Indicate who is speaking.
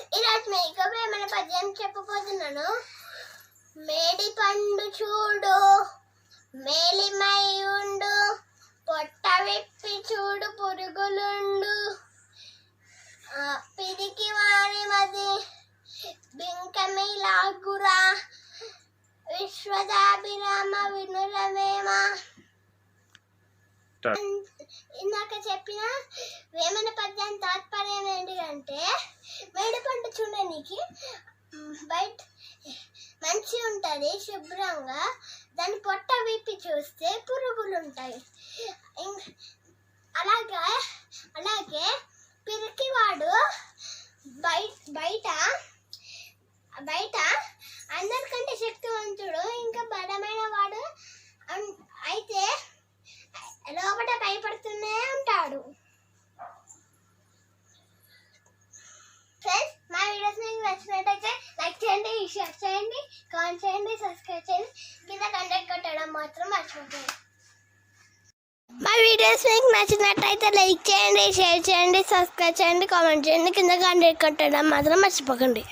Speaker 1: ఈరోజు మీకు ఏమైనా పద్యం చెప్పబోతున్నాను? మేడి పండు చూడు మేలిమై ఉండు పొట్ట విప్పి చూడు పురుగులుండు. పిరికి వారి మది బింకమిలాగురా విశ్వదాభిరామ వినురవేమ ఇందాక చెప్పిన వేమ చూడడానికి బయట మంచి ఉంటుంది శుభ్రంగా. దాని పొట్ట విప్పి చూస్తే పురుగులు ఉంటాయి. అలాగే అలాగే పిరికివాడు బయట బయట బయట చేయండి షేర్ చేయండి కామెంట్ చేయండి. సబ్స్క్రైబ్ చేయండి కింద కంటెంట్ కొట్టడం మాత్రం మర్చిపోకండి. మా వీడియోస్ మీకు నచ్చినట్టయితే లైక్ చేయండి షేర్ చేయండి సబ్స్క్రైబ్ చేయండి కామెంట్ చేయండి. కింద కంటెంట్ కొట్టడం మాత్రం మర్చిపోకండి.